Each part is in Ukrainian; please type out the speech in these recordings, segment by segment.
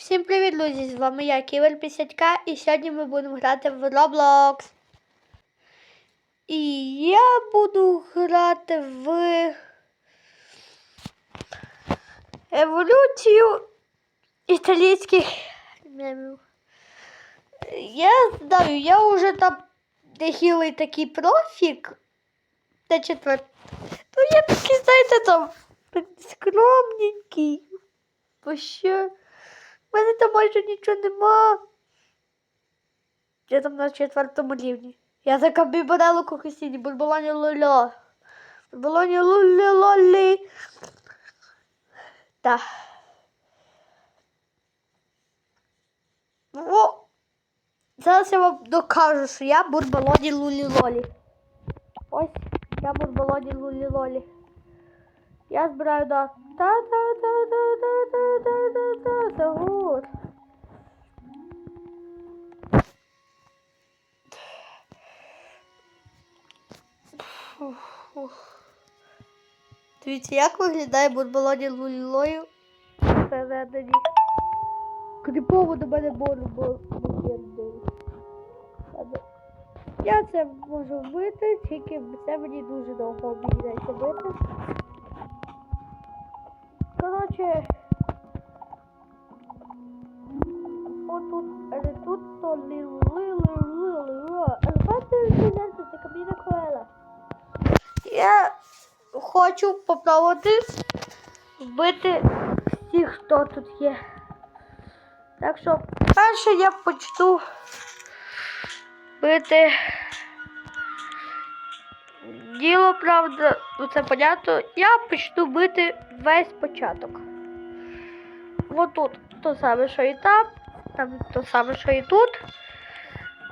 Всім привіт, друзі! З вами я, Ківер 50К, і сьогодні ми будемо грати в Roblox. І я буду грати в еволюцію італійських мемів. Я знаю, я вже там дехілий такий профік. Та четвертий. Ну я такий, знаєте, там скромненький. Бо що? У мене там майже нічого нема. Я там на четвертому рівні. Я за кабібарелу кокосіні, бурбалані лоля. Бурбалані лолі лолі. Так. О! Зараз я вам докажу, що я бурбалоні лулі лолі. Ось я бурбалоні лулі лолі. Я збираю до та Таур. Дивіться, як виглядає бурболоді лулілою всередині. Кріпово до мене борбу. Я це можу вбити, тільки це мені дуже довго обійдеться бити. Коротше. Я хочу попробувати вбити всіх, хто тут є. Так що перше я почну бити. Діло, правда, ну це понятно. Я почну бити весь початок. Вот тут то саме, що і там, там то саме, що і тут.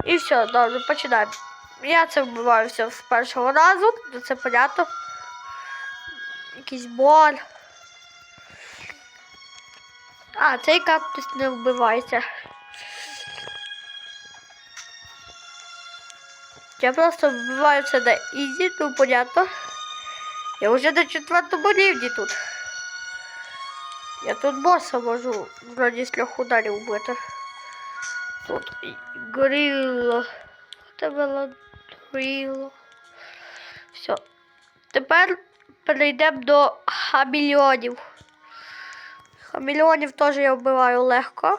І все, добре, починаємо. Я це вбиваю все з першого разу, це понятно. Якийсь боль. А, цей кактус не вбивається. Я просто вбиваю все на ізі, ну понятно. Я вже на четвертому рівні тут. Я тут боса можу вроді з трьох ударів вбити. Тут горіло. Тебе горіло. Все. Тепер перейдемо до хамільйонів. Хамільйонів теж я вбиваю легко.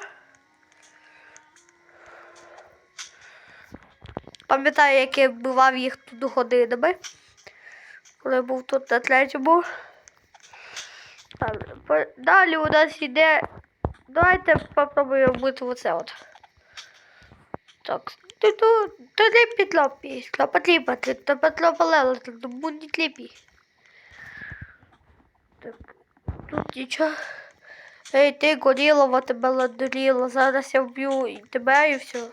Пам'ятаю, як я вбивав їх тут годинами. Коли був тут на третьому. Далі у нас йде. Давайте попробуємо вбити оце от. Так. Туди підлопі. Слопотліпа, ти то потлопалела, тут будь ліпі. Так. Тут нічого. Ей, ти горілова, тебе ладуріла. Зараз я вб'ю і тебе і все.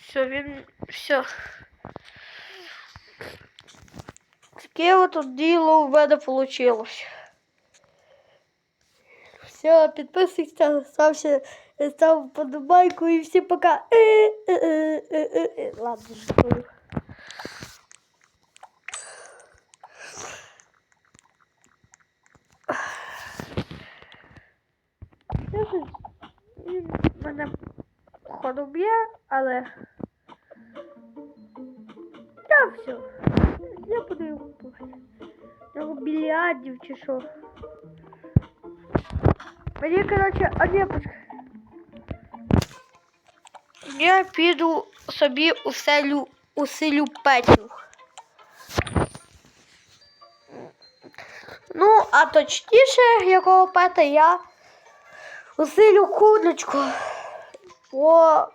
Все, він. Все. Таке от діло в мене вийшло. Все, підписуйся, стався, став подобайку і всім пока. Е, е, е, е, е. Ладно, дякую. Я щось- Він мене походу б'є, але. Та все. Я буду його пушити. Його біліадів чи що. Мені, коротше, а не почекай. Я піду собі уселю, усилю петю. Ну, а точніше, якого пета я усилю курочку. О,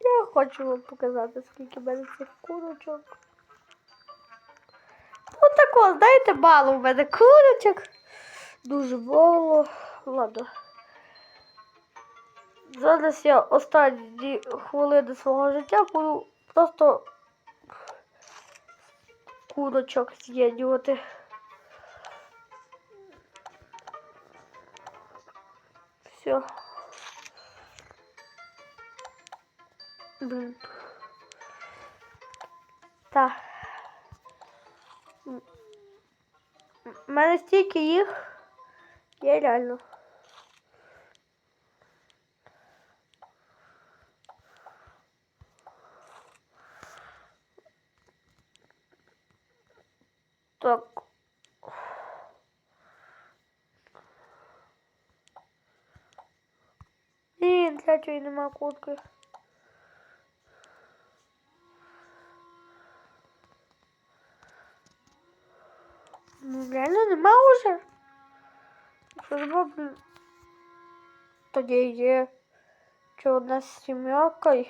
я хочу вам показати, скільки в мене цих курочок. Ну тако, знаєте, мало в мене курочок. Дуже мало. Ладно. Зараз я останні хвилини свого життя буду просто курочок з'єднювати. Все. Блин. Так. У мене стільки їх є реально. Так. Блін, третьої нема куртки. Ну, реально нема уже. Що ж бо, блін, Тоді є. Чи одна з сім'якою?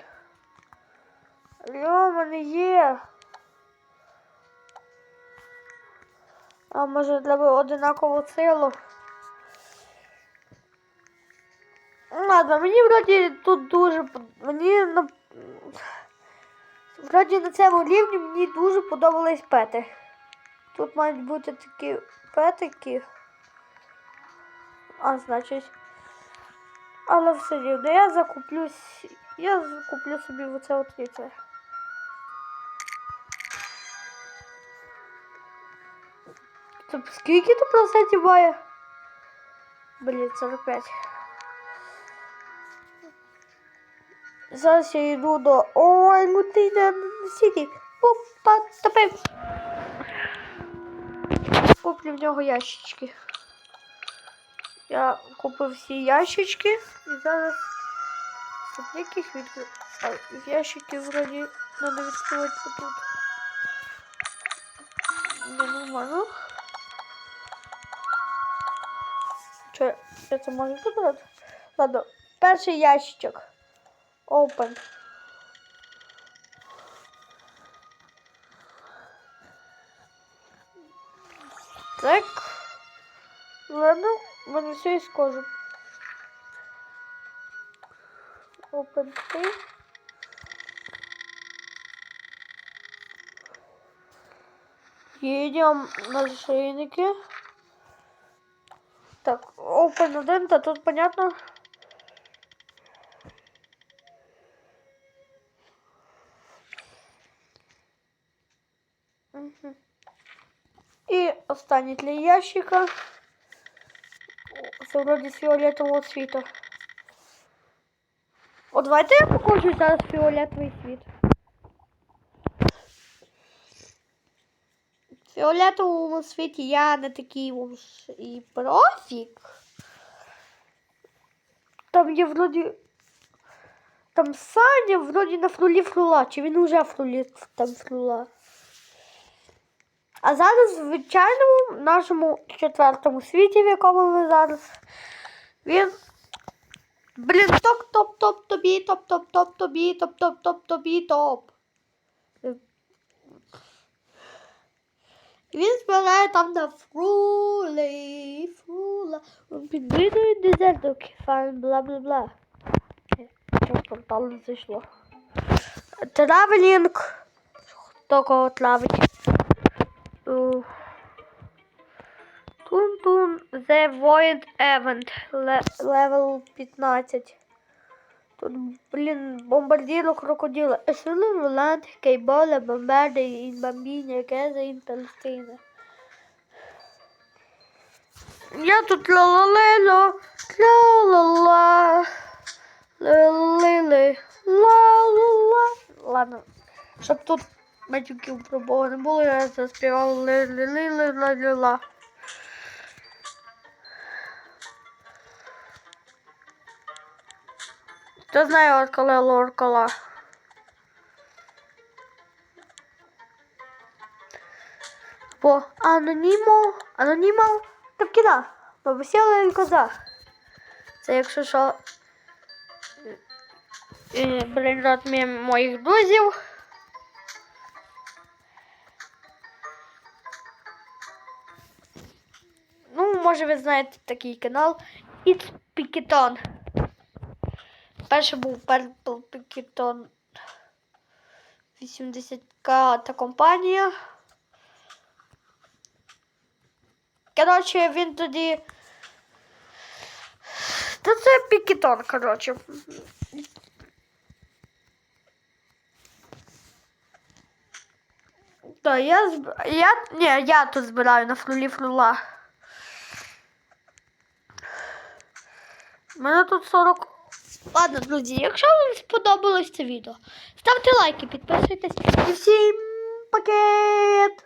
Алло, в мене є. А може треба одинакову силу? Ладно, мені вроді тут дуже мені на вроді на цьому рівні мені дуже подобались пети. Тут мають бути такі петики. А, значить. Але все рівно, я закуплюсь. Я закуплю собі оце от. Тобто скільки тут процентів має? Блін, 45. Зараз я йду до... Ой, ну ти на. Опа, топив. Куплю в нього ящички. Я купив всі ящички і зараз яких відкрив. А ящики вроді треба відкриватися тут. Не нормально. Че, я це можу тут брати? Ладно, перший ящичок. Open. Так. Ладно, все із кожи. Open 3. Едем на шейники. Так, open 1, то тут понятно. Мгм. І останній для ящика. Це вроді з фіолетового світу. О, давайте я покажу зараз фіолетовий світ. Фіолетовому світі я не такий уж і профік. Там є вроді. Там Саня вроді на фрулі фрула, чи він уже фрулі там фрула. А зараз в звичайному нашому четвертому світі, в якому ми зараз, він. Блін, топ топ топ тобі, топ топ топ тобі, топ топ топ тобі, топ. Він збирає там на фрулі, фрула. Підбидує дезерток, фан, бла бла бла. Що портал не зайшло. Травелінг. Хто кого травить? Тун-тун. The Void Event. Ле- Level 15. Тут, блін, бомбардіро крокодила. Che bolle bombarde in bambini e case. Я тут ла-ла-лело, ла-ла-ла, ла-ла-ле, ла-ла-ла. Ладно, щоб тут матюків про Бога не було, я заспівав ла-ла-ла-ла-ла. Хто знає Оркала Лоркала? По анонімо, так кіда, побесіла і коза. Це якщо що, рад моїх друзів. Ну, може ви знаєте такий канал It's Piketon. Перший був Purple Piketon 80к та компанія. Коротше, він тоді. Та це Пікетон, коротше. Та я зб... я. Ні, я тут збираю на фрулі фрула. У мене тут 40. Ладно, друзі, якщо вам сподобалось це відео, ставте лайки, підписуйтесь і всім пакет!